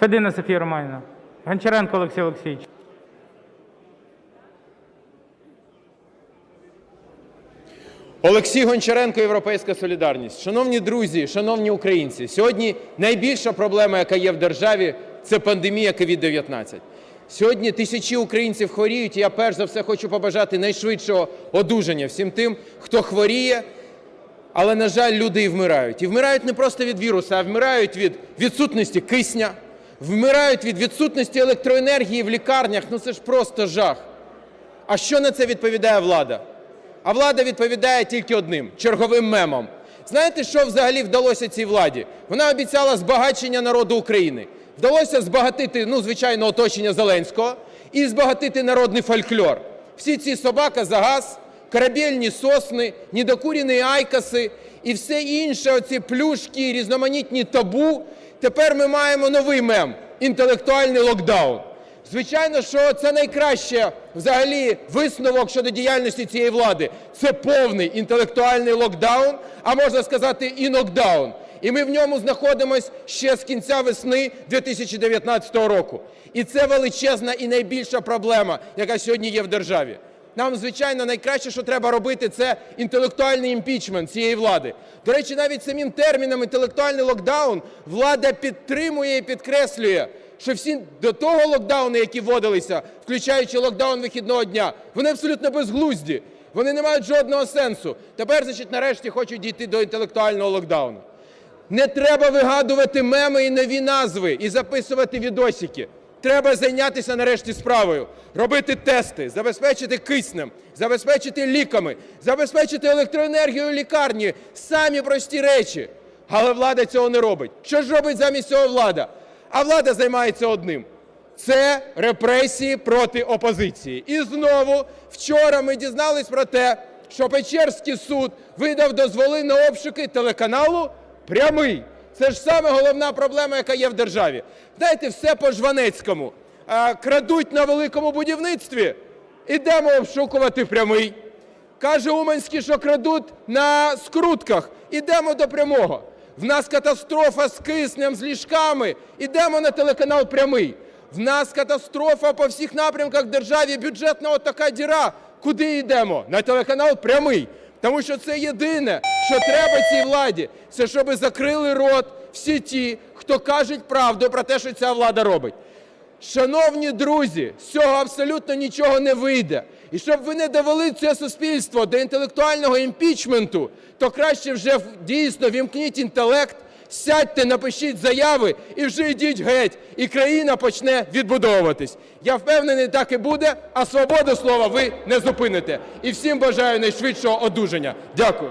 Федина Софія Романівна. Гончаренко Олексій Олексійович. Олексій Гончаренко, Європейська солідарність. Шановні друзі, шановні українці, сьогодні найбільша проблема, яка є в державі, це пандемія COVID-19. Сьогодні тисячі українців хворіють, і я перш за все хочу побажати найшвидшого одужання всім тим, хто хворіє, але, на жаль, люди і вмирають. І вмирають не просто від вірусу, а вмирають від відсутності кисня, вмирають від відсутності електроенергії в лікарнях. Ну це ж просто жах. А що на це відповідає влада? А влада відповідає тільки одним черговим мемом. Знаєте, що взагалі вдалося цій владі? Вона обіцяла збагачення народу України. Вдалося збагатити, ну, звичайно, оточення Зеленського і збагатити народний фольклор. Всі ці собака за газ, корабельні сосни, недокурені айкоси і все інше, оці плюшки, різноманітні табу. Тепер ми маємо новий мем інтелектуальний локдаун. Звичайно, що це найкраще взагалі висновок щодо діяльності цієї влади. Це повний інтелектуальний локдаун, а можна сказати і нокдаун. І ми в ньому знаходимося ще з кінця весни 2019 року. І це величезна і найбільша проблема, яка сьогодні є в державі. Нам, звичайно, найкраще, що треба робити, це інтелектуальний імпічмент цієї влади. До речі, навіть самим терміном інтелектуальний локдаун влада підтримує і підкреслює, що всі до того локдауни, які вводилися, включаючи локдаун вихідного дня, вони абсолютно безглузді, вони не мають жодного сенсу. Тепер, значить, нарешті хочуть дійти до інтелектуального локдауну. Не треба вигадувати меми і нові назви і записувати відосики. Треба зайнятися нарешті справою, робити тести, забезпечити киснем, забезпечити ліками, забезпечити електроенергією лікарні. Самі прості речі. Але влада цього не робить. Що ж робить замість цього влада? А влада займається одним – це репресії проти опозиції. І знову вчора ми дізнались про те, що Печерський суд видав дозволи на обшуки телеканалу «Прямий». Це ж саме головна проблема, яка є в державі. Дайте все по Жванецькому. Крадуть на великому будівництві, ідемо обшукувати прямий. Каже Уманський, що крадуть на скрутках, ідемо до прямого. В нас катастрофа з киснем, з ліжками, ідемо на телеканал Прямий. В нас катастрофа по всіх напрямках в державі, бюджетна от така діра. Куди йдемо? На телеканал Прямий. Тому що це єдине, що треба цій владі, це щоб закрили рот всі ті, хто кажуть правду про те, що ця влада робить. Шановні друзі, з цього абсолютно нічого не вийде. І щоб ви не довели це суспільство до інтелектуального імпічменту, то краще вже дійсно вімкніть інтелект, сядьте, напишіть заяви і вже йдіть геть, і країна почне відбудовуватись. Я впевнений, так і буде, а свободу слова ви не зупините. І всім бажаю найшвидшого одужання. Дякую.